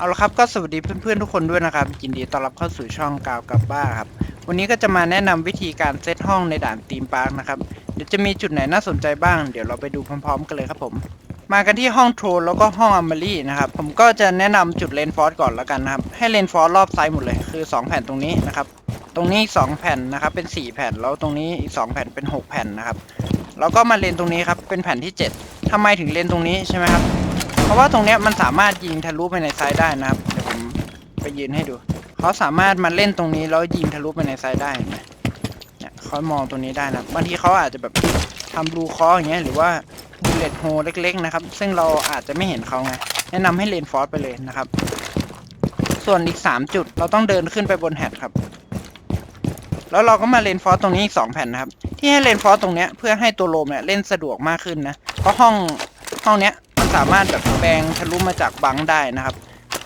เอาละครับก็สวัสดีเพื่อนๆทุกคนด้วยนะครับยินดีต้อนรับเข้าสู่ช่องกาวกับบ้าครับ วันนี้ก็จะมาแนะนำวิธีการเซตห้องในด่านตีมปาร์คนะครับ เดี๋ยวจะมีจุดไหนน่าสนใจบ้าง เดี๋ยวเราไปดูพร้อมๆ กันเลยครับผม มากันที่ห้องโทรแล้วก็ห้องอัมเบรี่นะครับ ผมก็จะแนะนำจุดเลนฟอร์สก่อนแล้วกันนะครับ ให้เลนฟอร์สรอบไซด์หมดเลย คือ 2 แผ่นตรงนี้นะครับ ตรงนี้อีก2แผ่นนะครับ เป็น 4 แผ่น แล้วตรงนี้อีก 2 แผ่นเป็น 6 แผ่นนะครับ แล้วก็มาเลนตรงนี้ครับ เป็นแผ่นที่ 7ทำไมถึงเลนตรงนี้ใช่ไหมครับ ราะว่าตรงเนี้ยมันสามารถยิงทะลุไปในไซด์ได้นะครับเดี๋ยวผมไปยืนให้ดู เขาสามารถมาเล่นตรงนี้แล้วยิงทะลุไปในไซด์ได้เห็นไหมเนี่ยเขามองตรงนี้ได้นะบางทีเขาอาจจะแบบทำบลูคออย่างเงี้ยหรือว่าบูเลตโฮเล็กๆนะครับ ซึ่งเราอาจจะไม่เห็นเขาไงแนะนำให้เลนฟอร์สไปเลยนะครับ ส่วนอีก 3 จุดเราต้องเดินขึ้นไปบนแฮดครับ แล้วเราก็มาเลนฟอร์สตรงนี้อีก2แผ่นนะครับ ที่ให้เลนฟอร์สตรงเนี้ยเพื่อให้ตัวโลมเนี่ยเล่นสะดวกมากขึ้นนะเพราะห้องห้องเนี้ย สามารถแบบแบงทะลุมาจากบังได้นะครับ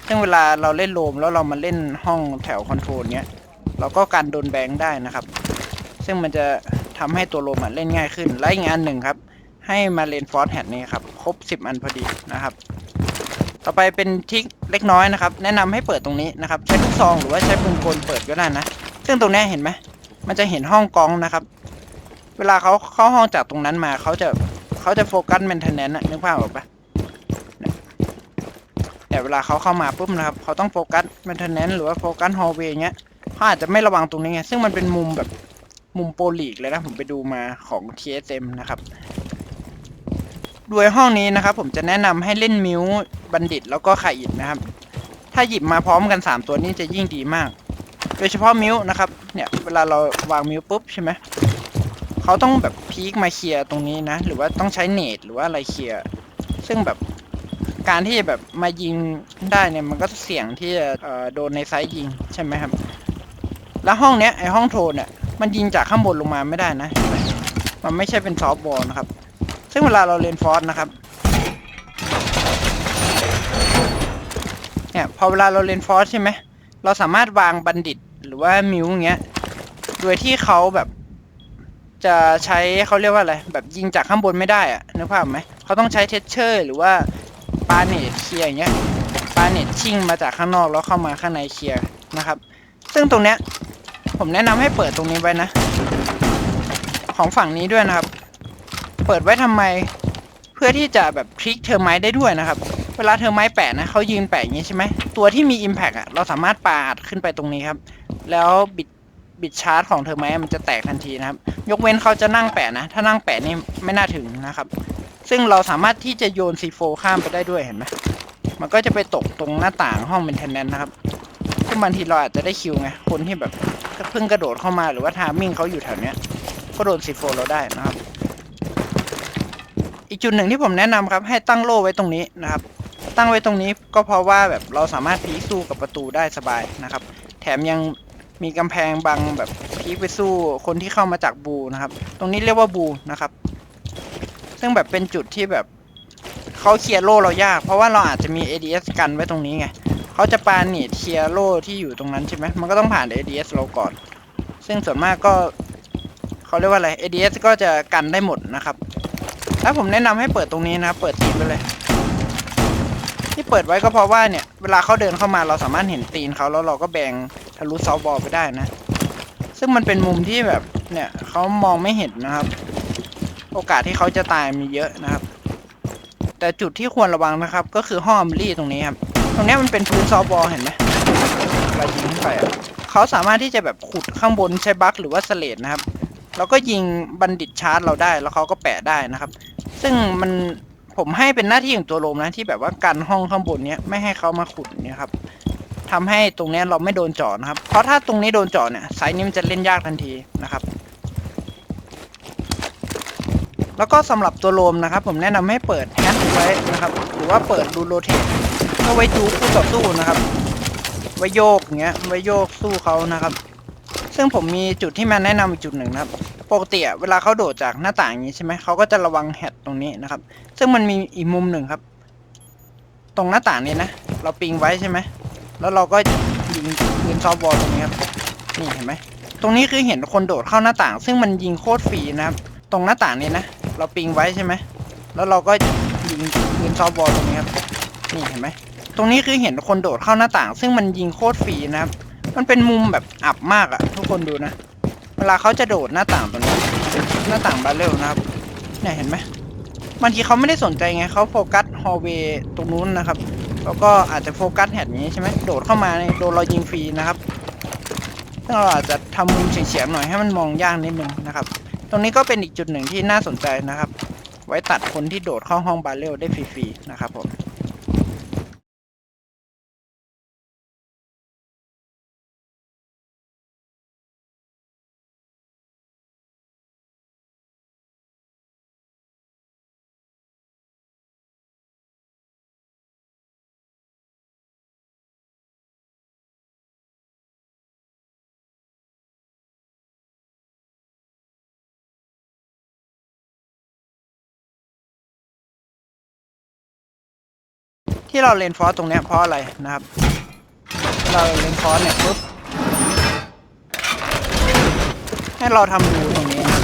ซึ่งเวลาเราเล่นโลมแล้วเรามาเล่นห้องแถวคอนโทรลเนี้ย เราก็การโดนแบงได้นะครับ ซึ่งมันจะทำให้ตัวโลมเล่นง่ายขึ้น และอีกอันหนึ่งครับ ให้มาเลนฟอร์สแฮดนี้ครับ ครบ 10 อันพอดีนะครับ ต่อไปเป็นทิกเล็กน้อยนะครับ แนะนำให้เปิดตรงนี้นะครับ ใช้ลูกซองหรือว่าใช้ปืนกลเปิดก็ได้นะ ซึ่งตรงนี้เห็นไหมมันจะเห็นห้องกองนะครับ เวลาเขาเข้าห้องจากตรงนั้นมาเขาจะเขาจะโฟกัสแมนเทนแนนต์นึกภาพออกปะเแต่เวลาเขาเข้ามาปุ๊บนะครับเขาต้องโฟกัสแมนเทนแนนหรือว่าโฟกัสฮอลเวย์เงี้ยเขาอาจจะไม่ระวังตรงนี้ไงซึ่งมันเป็นมุมแบบมุมโปรลีกเลยนะผมไปดูมาของ TSM นะครับด้วยห้องนี้นะครับ ผมจะแนะนำให้เล่นมิวบัณฑิตแล้วก็ไข่อิดนะครับ ถ้าหยิบมาพร้อมกัน 3 ตัวนี้จะยิ่งดีมาก โดยเฉพาะมิวนะครับ เนี่ยเวลาเราวางมิวปุ๊บใช่ไหมเขาต้องแบบพีคมาเคลียร์ตรงนี้นะ หรือว่าต้องใช้เนตหรือว่าอะไรเคลียร์ ซึ่งแบบ การที่จะแบบมายิงได้เนี่ยมันก็เสี่ยงที่จะโดนในไซส์ยิงใช่ไหมครับ แล้วห้องเนี้ยไอห้องโทรเนี่ยมันยิงจากข้างบนลงมาไม่ได้นะ มันไม่ใช่เป็นซอฟบอลนะครับ ซึ่งเวลาเราเล่นฟอสนะครับเนี่ยพอเวลาเราเล่นฟอสใช่ไหมเราสามารถวางบัณฑิตหรือว่ามิวอย่างเงี้ยโดยที่เขาแบบจะใช้เขาเรียกว่าอะไรแบบยิงจากข้างบนไม่ได้อะนึกภาพไหมเขาต้องใช้เทสเชอร์ หรือว่า ปาเนตเคลียร์อย่างเงี้ยปาเนตชิ่งมาจากข้างนอกแล้วเข้ามาข้างในเคลียร์นะครับ ซึ่งตรงเนี้ยผมแนะนำให้เปิดตรงนี้ไว้นะ ของฝั่งนี้ด้วยนะครับ เปิดไว้ทำไม เพื่อที่จะแบบพลิกเทอร์ไมต์ได้ด้วยนะครับ เวลาเทอร์ไมต์แปะนะเขายืนแปะอย่างนี้ใช่ไหมตัวที่มี Impact อะเราสามารถปาอัดขึ้นไปตรงนี้ครับ แล้วบิดบิดชาร์จของเทอร์ไมต์มันจะแตกทันทีนะครับ ยกเว้นเขาจะนั่งแปะนะ ถ้านั่งแปะนี่ไม่น่าถึงนะครับ ซึ่งเราสามารถที่จะโยนซีโฟข้ามไปได้ด้วยเห็นไหมมันก็จะไปตกตรงหน้าต่างห้องเป็นเทนแนนนะครับซึ่งบางทีเราอาจจะได้คิวไง คนที่แบบเพิ่งกระโดดเข้ามาหรือว่าทามิ่งเขาอยู่แถวเนี้ย ก็โดนซีโฟเราได้นะครับ อีกจุดหนึ่งที่ผมแนะนำครับ ให้ตั้งโล่ไว้ตรงนี้นะครับ ตั้งไว้ตรงนี้ก็เพราะว่าแบบเราสามารถพีสู้กับประตูได้สบายนะครับ แถมยังมีกำแพงบังแบบพีไปสู้คนที่เข้ามาจากบูนะครับ ตรงนี้เรียกว่าบูนะครับ ซึ่งแบบเป็นจุดที่แบบเขาเคลียร์โล่เรายาก เพราะว่าเราอาจจะมี ADS กันไว้ตรงนี้ไงเขาจะปาเนีเคลียร์โล่ที่อยู่ตรงนั้นใช่ไหมมันก็ต้องผ่าน ADS เราก่อน ซึ่งส่วนมากก็เขาเรียกว่าอะไร ADS ก็จะกันได้หมดนะครับแล้วผมแนะนำให้เปิดตรงนี้นะเปิดตีนไปเลย ที่เปิดไว้ก็เพราะว่าเนี่ย เวลาเขาเดินเข้ามาเราสามารถเห็นตีนเขาแล้วเราก็แบงทะลุซอฟบอลไปได้นะ ซึ่งมันเป็นมุมที่แบบเนี่ยเขามองไม่เห็นนะครับ โอกาสที่เขาจะตายมีเยอะนะครับ แต่จุดที่ควรระวังนะครับ ก็คือห้องอัมลี่ตรงนี้ครับ ตรงนี้มันเป็นพื้นซอฟบอลเห็นไหมเรายิงขึ้นไปเขาสามารถที่จะแบบขุดข้างบนใช้บัคหรือว่าสเลดนะครับ แล้วก็ยิงบัณฑิตชาร์จเราได้แล้วเขาก็แปะได้นะครับ ซึ่งมันผมให้เป็นหน้าที่ของตัวลมนะที่แบบว่ากันห้องข้างบนเนี้ยไม่ให้เขามาขุดเนี่ยครับทำให้ตรงนี้เราไม่โดนเจาะนะครับ เพราะถ้าตรงนี้โดนเจาะเนี่ยไซส์นี้มันจะเล่นยากทันทีนะครับ แล้วก็สำหรับตัวโลมนะครับ ผมแนะนำให้เปิดแฮนด์ไว้นะครับ หรือว่าเปิดรูโรเทตเพื่อไว้จูคู่ต่อสู้นะครับ ไว้โยกอย่างเงี้ย ไว้โยกสู้เขานะครับ ซึ่งผมมีจุดที่มาแนะนำอีกจุดหนึ่งนะครับ ปกติเวลาเขาโดดจากหน้าต่างอย่างนี้ใช่ไหมเขาก็จะระวังแฮดตรงนี้นะครับ ซึ่งมันมีอีกมุมหนึ่งครับ ตรงหน้าต่างนี้นะ เราปิงไว้ใช่ไหม แล้วเราก็ยิงปืนซอฟบอลตรงนี้ครับ นี่เห็นไหม ตรงนี้คือเห็นคนโดดเข้าหน้าต่าง ซึ่งมันยิงโคตรฟรีนะครับ ตรงหน้าต่างนี้นะ เราปิงไว้ใช่ไหม แล้วเราก็ยิงปืนซอฟบอลตรงนี้ครับ นี่เห็นไหม ตรงนี้คือเห็นคนโดดเข้าหน้าต่าง ซึ่งมันยิงโคตรฟรีนะครับ มันเป็นมุมแบบอับมากอะทุกคนดูนะ เวลาเขาจะโดดหน้าต่างตรงนี้ หน้าต่างบาเรลนะครับ เนี่ยเห็นไหมบางทีเขาไม่ได้สนใจไงเขาโฟกัสฮอลเวย์ตรงนู้นนะครับ แล้วก็อาจจะโฟกัสแฮดนี้ใช่ไหมโดดเข้ามาในโดนเรายิงฟรีนะครับซึ่งเราอาจจะทำมุมเฉียงๆหน่อยให้มันมองยากนิดนึงนะครับ รงนี้ก็เป็นอีกจุดหนึ่งที่น่าสนใจนะครับ ไว้ตัดคนที่โดดเข้าห้องบาเรลได้ฟรีๆนะครับผม ที่เราเลนฟอสตรงเนี้ยเพราะอะไรนะครับ เราเลนฟอสเนี่ยปุ๊บให้เราทำรูตรงนี้นะครับ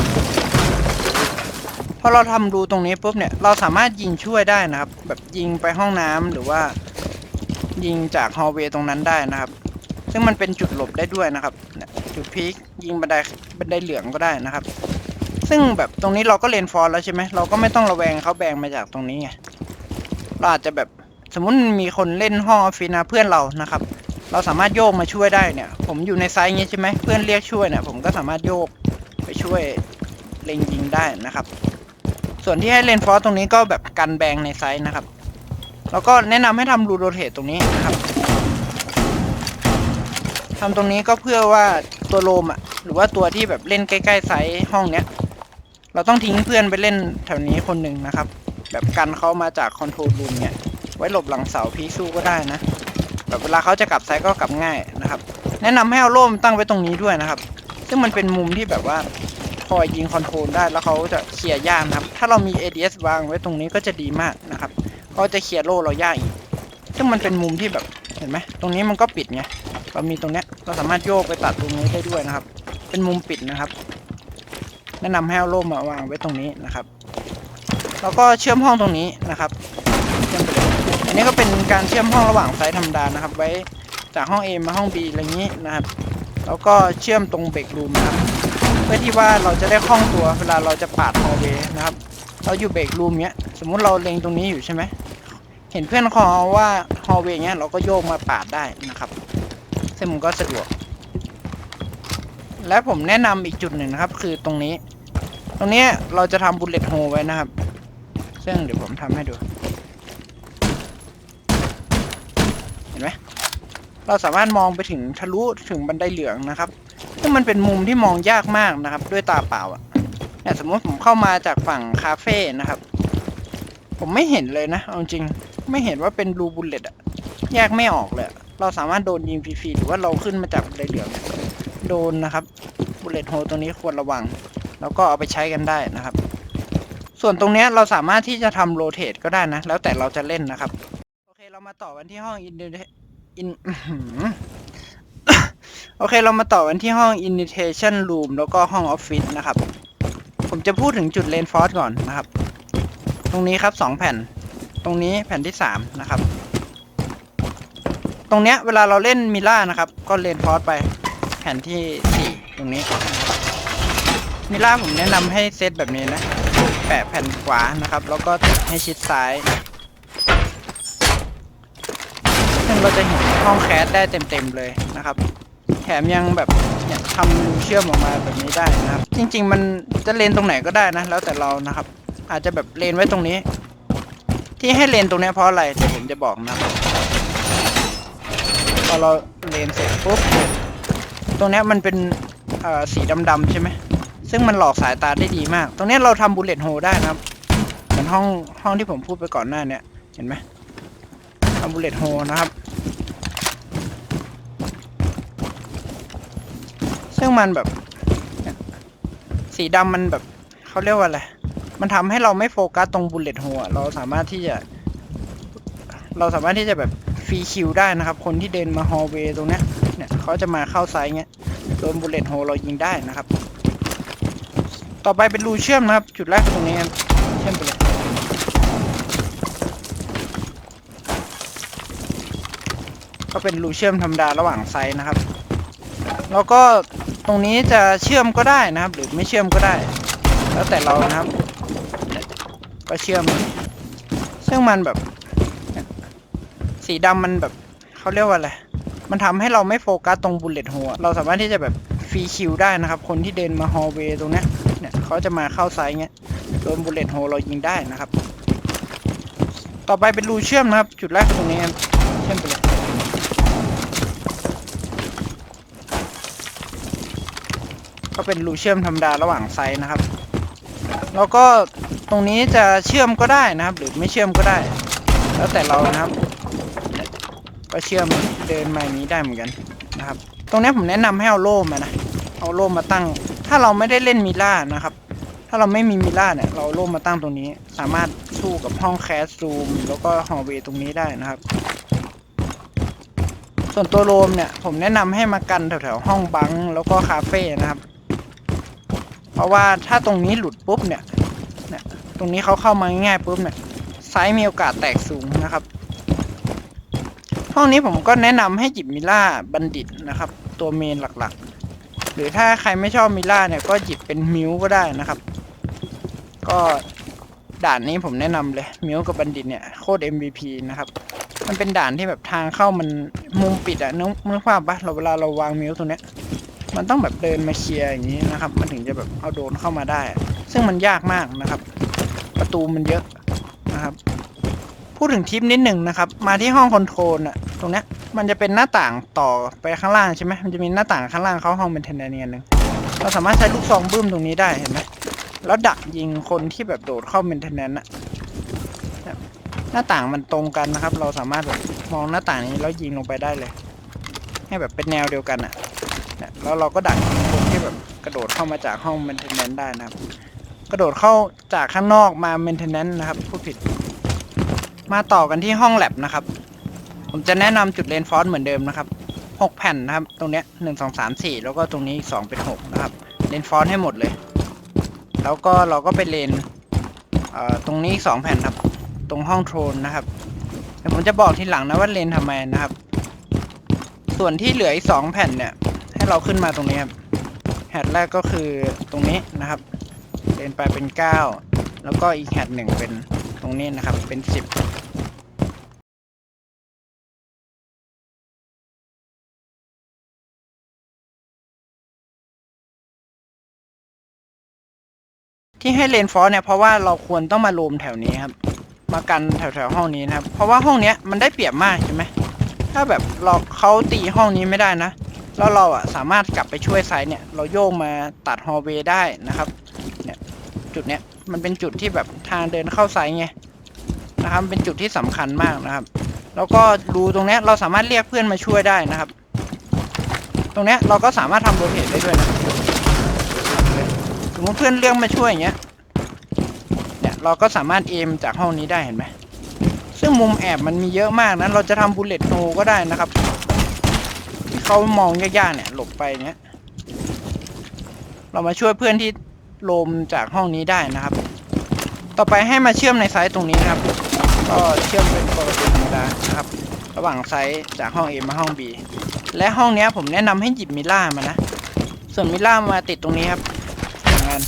พอเราทำรูตรงนี้ปุ๊บเนี่ยเราสามารถยิงช่วยได้นะครับ แบบยิงไปห้องน้ำหรือว่า ยิงจากฮอลเวย์ตรงนั้นได้นะครับ ซึ่งมันเป็นจุดหลบได้ด้วยนะครับจุดพีคยิงบันไดบันไดเหลืองก็ได้นะครับ ซึ่งแบบตรงนี้เราก็เลนฟอสแล้วใช่ไหมเราก็ไม่ต้องระแวงเขาแบงมาจากตรงนี้ไงเราอาจจะแบบ สมมติมีคนเล่นห้องออฟฟิศนะเพื่อนเรานะครับ เราสามารถโยกมาช่วยได้เนี่ย ผมอยู่ในไซส์นี้ใช่ไหมเพื่อนเรียกช่วยเนี่ยผมก็สามารถโยกไปช่วยเล็งยิงได้นะครับ ส่วนที่ให้เลนฟอสตรงนี้ก็แบบกันแบงในไซส์นะครับ แล้วก็แนะนำให้ทำรูโรเทตตรงนี้นะครับทำตรงนี้ก็เพื่อว่าตัวโลมอะหรือว่าตัวที่แบบเล่นใกล้ๆไซส์ห้องเนี้ยเราต้องทิ้งเพื่อนไปเล่นแถวนี้คนหนึ่งนะครับ แบบกันเขามาจากคอนโทรลรูมเนี่ย ไว้หลบหลังเสาพีสู้ก็ได้นะ แบบเวลาเขาจะกลับไซต์ก็กลับง่ายนะครับ แนะนำให้เอาโล่มตั้งไว้ตรงนี้ด้วยนะครับ ซึ่งมันเป็นมุมที่แบบว่าคอยยิงคอนโทรลได้แล้วเขาจะเคลียร์ยากนะครับ ถ้าเรามี ADS วางไว้ตรงนี้ก็จะดีมากนะครับเขาจะเคลียร์โล่เรายากอีก ซึ่งมันเป็นมุมที่แบบเห็นไหมตรงนี้มันก็ปิดไงเรามีตรงเนี้ยเราสามารถโยกไปตัดตรงนี้ได้ด้วยนะครับ เป็นมุมปิดนะครับ แนะนำให้เอาโล่มมาวางไว้ตรงนี้นะครับ แล้วก็เชื่อมห้องตรงนี้นะครับ เชื่อมไปเลย อันนี้ก็เป็นการเชื่อมห้องระหว่างไซต์ธรรมดานะครับ ไว้จากห้อง A มาห้อง B อะไรอย่างนี้นะครับ แล้วก็เชื่อมตรงเบรกรูมนะครับ เพื่อที่ว่าเราจะได้คล่องตัวเวลาเราจะปาดฮอลเวย์นะครับ เราอยู่เบรกรูมเนี้ย สมมุติเราเล็งตรงนี้อยู่ใช่ไหม เห็นเพื่อนคอว่าฮอลเวย์เนี้ยเราก็โยกมาปาดได้นะครับซึ่งมันก็สะดวก และผมแนะนำอีกจุดหนึ่งนะครับ คือตรงนี้ ตรงนี้เราจะทำบุลเลตโฮไว้นะครับ ซึ่งเดี๋ยวผมทำให้ดู เห็นไหม เราสามารถมองไปถึงทะลุถึงบันไดเหลืองนะครับ ซึ่งมันเป็นมุมที่มองยากมากนะครับ ด้วยตาเปล่าอะเนี่ยสมมติผมเข้ามาจากฝั่งคาเฟ่นะครับ ผมไม่เห็นเลยนะเอาจริงไม่เห็นว่าเป็นรูบุลเลตอะแยกไม่ออกเลย เราสามารถโดนยิงฟรีๆหรือว่าเราขึ้นมาจากบันไดเหลืองโดนนะครับบุลเลตโฮตรงนี้ควรระวัง แล้วก็เอาไปใช้กันได้นะครับ ส่วนตรงเนี้ยเราสามารถที่จะทำโรเตทก็ได้นะ แล้วแต่เราจะเล่นนะครับ โอเคเรามาต่อกันที่ห้องอิน อินโอเคเรามาต่อกันที่ห้อง Invitation Room แล้วก็ห้องออฟฟิศนะครับ ผมจะพูดถึงจุดเลนฟอร์สก่อนนะครับ ตรงนี้ครับสองแผ่น ตรงนี้แผ่นที่สามนะครับ ตรงเนี้ยเวลาเราเล่นมิล่านะครับ ก็เลนฟอร์สไป แผ่นที่สี่ตรงนี้ มิล่าผมแนะนำให้เซตแบบนี้นะ แปะแผ่นขวานะครับ แล้วก็ติดให้ชิดซ้าย ซึ่ง เราจะเห็นห้องแคสได้เต็มๆเลยนะครับ แถมยังแบบเนี่ยทำเชื่อมออกมาแบบนี้ได้นะครับ จริง ๆ มันจะเลนตรงไหนก็ได้นะ แล้วแต่เรานะครับ อาจจะแบบเลนไว้ตรงนี้ ที่ให้เลนตรงเนี้ยเพราะอะไรเดี๋ยวผมจะบอกนะครับพอเราเลนเสร็จปุ๊บตรงเนี้ยมันเป็นสีดำๆใช่ไหมซึ่งมันหลอกสายตาได้ดีมาก ตรงเนี้ยเราทำบุลเลตโฮได้นะครับเหมือนห้องห้องที่ผมพูดไปก่อนหน้าเนี่ยเห็นไหม บุลเลตโฮนะครับ ซึ่งมันแบบ สีดำมันแบบเขาเรียกว่าอะไร มันทำให้เราไม่โฟกัสตรงบุลเลตโฮเราสามารถที่จะ เราสามารถที่จะแบบฟรีคิวได้นะครับ คนที่เดินมาฮอลเวย์ตรงเนี้ย เนี่ยเขาจะมาเข้าไซส์เงี้ย โดนบุลเลตโฮเรายิงได้นะครับ ต่อไปเป็นรูเชื่อมนะครับ จุดแรกตรงนี้เชื่อมไปเลย ก็เป็นรูเชื่อมธรรมดาระหว่างไซส์นะครับ แล้วก็ตรงนี้จะเชื่อมก็ได้นะครับ หรือไม่เชื่อมก็ได้ แล้วแต่เรานะครับ ก็เชื่อม ซึ่งมันแบบ สีดำมันแบบเขาเรียกว่าอะไรมันทำให้เราไม่โฟกัสตรงบุลเลตโฮเราสามารถที่จะแบบฟรีคิวได้นะครับ คนที่เดินมาฮอลเวย์ตรงนี้เนี่ยเขาจะมาเข้าไซส์เงี้ยโดนบุลเลตโฮเรายิงได้นะครับ ต่อไปเป็นรูเชื่อมนะครับ จุดแรกตรงนี้เชื่อมไปเลย ก็เป็นรูเชื่อมธรรมดาระหว่างไซส์นะครับ แล้วก็ตรงนี้จะเชื่อมก็ได้นะครับ หรือไม่เชื่อมก็ได้ แล้วแต่เรานะครับ ก็เชื่อมเดินมาอย่างนี้ได้เหมือนกันนะครับ ตรงนี้ผมแนะนำให้เอาโล่มานะเอาโล่มาตั้ง ถ้าเราไม่ได้เล่นมิล่านะครับ ถ้าเราไม่มีมิล่าเนี่ยเราโล่มาตั้งตรงนี้ สามารถสู้กับห้องแคสรูมแล้วก็ฮอลเวย์ตรงนี้ได้นะครับส่วนตัวโรมเนี่ยผมแนะนำให้มากันแถวๆห้องบังแล้วก็คาเฟ่นะครับ เพราะว่าถ้าตรงนี้หลุดปุ๊บเนี่ยเนี่ยตรงนี้เขาเข้ามาง่ายๆปุ๊บเนี่ยไซส์มีโอกาสแตกสูงนะครับ ห้องนี้ผมก็แนะนำให้หยิบมิล่าบัณฑิตนะครับ ตัวเมนหลักๆ หรือถ้าใครไม่ชอบมิล่าเนี่ยก็หยิบเป็นมิวก็ได้นะครับ ก็ด่านนี้ผมแนะนำเลยมิวกับบัณฑิตเนี่ยโคตร MVP นะครับ มันเป็นด่านที่แบบทางเข้ามันมุมปิดอะนึกนึกภาพปะเราเวลาเราวางมิวตรงเนี้ย มันต้องแบบเดินมาเคลียร์อย่างนี้นะครับ มันถึงจะแบบเอาโดนเข้ามาได้ ซึ่งมันยากมากนะครับ ประตูมันเยอะนะครับ พูดถึงทิปนิดหนึ่งนะครับ มาที่ห้องคอนโทรลอะตรงเนี้ยมันจะเป็นหน้าต่างต่อไปข้างล่างใช่ไหมมันจะมีหน้าต่างข้างล่างเข้าห้องเป็นเทนเนียนหนึ่งเราสามารถใช้ลูกซองบึ้มตรงนี้ได้เห็นไหมแล้วดักยิงคนที่แบบโดดเข้าเป็นเทนเนียนอะหน้าต่างมันตรงกันนะครับ เราสามารถแบบมองหน้าต่างนี้แล้วยิงลงไปได้เลย ให้แบบเป็นแนวเดียวกันอะเนี่ย แล้วเราก็ดักคนที่แบบกระโดดเข้ามาจากห้อง maintenance ได้นะครับ กระโดดเข้าจากข้างนอกมา maintenance นะครับพูดผิด มาต่อกันที่ห้อง lab นะครับ ผมจะแนะนำจุดเลนฟอสเหมือนเดิมนะครับ 6 แผ่นนะครับ ตรงเนี้ยหนึ่งสองสามสี่แล้วก็ตรงนี้อีกสองเป็นหกนะครับ เลนฟอสให้หมดเลย แล้วก็เราก็ไปเลนเอ่อตรงนี้อีกสองแผ่นครับ ตรงห้องโทรนนะครับเดี๋ยวผมจะบอกทีหลังนะว่าเลนทำไมนะครับ ส่วนที่เหลืออีกสองแผ่นเนี่ย ให้เราขึ้นมาตรงนี้ครับแฮดแรกก็คือตรงนี้นะครับเดินไปเป็นเก้าแล้วก็อีกแฮดหนึ่งเป็นตรงนี้นะครับเป็นสิบที่ให้เลนฟอสเนี่ยเพราะว่าเราควรต้องมารวมแถวนี้ครับ มากันแถวๆห้องนี้นะครับ เพราะว่าห้องเนี้ยมันได้เปรียบมากใช่ไหมถ้าแบบเราเขาตีห้องนี้ไม่ได้นะ แล้วเราอะสามารถกลับไปช่วยไซด์เนี่ยเราโยกมาตัดฮอลเวย์ได้นะครับเนี่ยจุดเนี้ยมันเป็นจุดที่แบบทางเดินเข้าไซด์ไงนะครับเป็นจุดที่สำคัญมากนะครับ แล้วก็รูตรงเนี้ยเราสามารถเรียกเพื่อนมาช่วยได้นะครับ ตรงเนี้ยเราก็สามารถทำโรเทตได้ด้วยนะสมมติเพื่อนเรียกมาช่วยอย่างเงี้ยเนี่ยเราก็สามารถเอมจากห้องนี้ได้เห็นไหมซึ่งมุมแอบมันมีเยอะมากนะเราจะทำบุลเลตโนก็ได้นะครับ เขามองยากๆเนี่ยหลบไปเนี้ย เรามาช่วยเพื่อนที่ลมจากห้องนี้ได้นะครับ ต่อไปให้มาเชื่อมในไซต์ตรงนี้นะครับ ก็เชื่อมเป็นปกติธรรมดานะครับ ระหว่างไซต์จากห้อง A มาห้อง B และห้องเนี้ยผมแนะนำให้หยิบมิล่ามานะ ส่วนมิล่ามาติดตรงนี้ครับอย่าน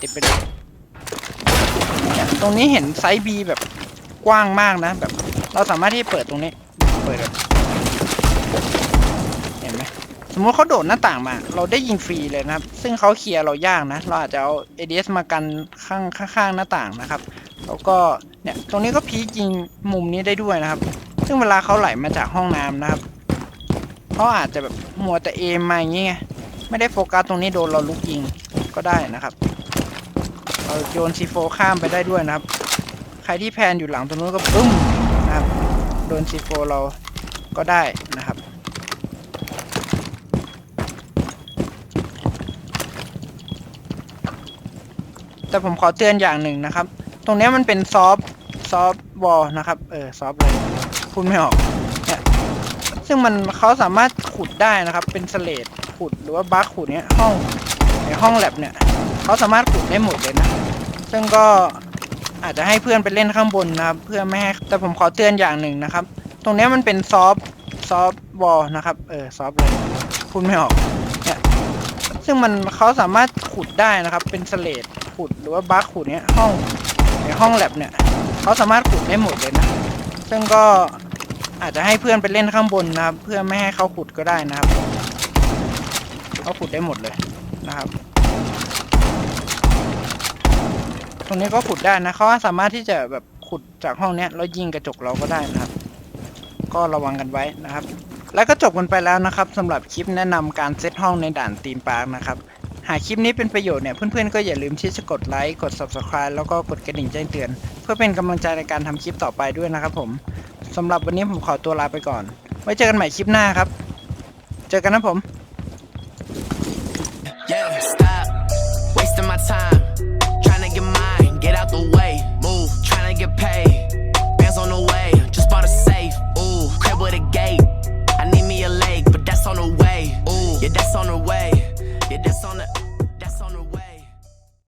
ติดไปเลยเนี่ยตรงนี้เห็นไซส์ B แบบกว้างมากนะ แบบ เราสามารถที่เปิดตรงนี้ เปิดแบบเห็นไหมส มมติเขาโดดหน้าต่างมา เราได้ยิงฟรีเลยนะครับ ซึ่งเขาเคลียร์เรายากนะ เราอาจจะเอา ADS มากันข้างข้างหน้าต่างนะครับ แล้วก็เนี่ยตรงนี้ก็พีคยิงมุมนี้ได้ด้วยนะครับ ซึ่งเวลาเขาไหลมาจากห้องน้ำนะครับเขาอาจจะแบบมัวแต่เอมมาอย่างงี้ไงไม่ได้โฟกัสตรงนี้โดนเราลุกยิงก็ได้นะครับเราโยนซีโฟข้ามไปได้ด้วยนะครับ ใครที่แพนอยู่หลังตรงนู้นก็ปุ้มนะครับโดนซีโฟเราก็ได้นะครับ แต่ผมขอเตือนอย่างหนึ่งนะครับ ตรงเนี้ยมันเป็นซอฟซอฟวอลนะครับ เออซอฟอะไรพูดไม่ออกเนี่ยซึ่งมันเขาสามารถขุดได้นะครับ เป็นสเลดขุดหรือว่าบัคขุดเนี้ยห้องในห้องแลบเนี่ยเขาสามารถขุดได้หมดเลยนะ ซึ่งก็อาจจะให้เพื่อนไปเล่นข้างบนนะครับ เพื่อไม่ให้แต่ผมขอเตือนอย่างหนึ่งนะครับ ตรงเนี้ยมันเป็นซอฟซอฟวอลนะครับ เออซอฟเลยพูดไม่ออก ซึ่งมันเขาสามารถขุดได้นะครับ เป็นสเลดขุดหรือว่าบัคขุดเนี้ยห้องในห้องแลบเนี่ยเขาสามารถขุดได้หมดเลยนะ ซึ่งก็อาจจะให้เพื่อนไปเล่นข้างบนนะครับ เพื่อไม่ให้เขาขุดก็ได้นะครับเขาขุดได้หมดเลยนะครับ ตรงนี้ก็ขุดได้นะเขาสามารถที่จะแบบขุดจากห้องเนี้ยแล้วยิงกระจกเราก็ได้นะครับ ก็ระวังกันไว้นะครับ แล้วก็จบกันไปแล้วนะครับสำหรับคลิปแนะนำการเซตห้องในด่านตีมปาร์คนะครับ หากคลิปนี้เป็นประโยชน์เนี่ยเพื่อนๆก็อย่าลืมที่จะกดไลค์กด subscribe แล้วก็กดกระดิ่งแจ้งเตือน เพื่อเป็นกำลังใจในการทำคลิปต่อไปด้วยนะครับผมสำหรับวันนี้ผมขอตัวลาไปก่อน ไว้เจอกันใหม่คลิปหน้าครับ เจอกันนะผม Yeah, stop wasting my time. Trying to get mine, get out the way. Move, trying to get paid. That's on the way. Yeah, that's on the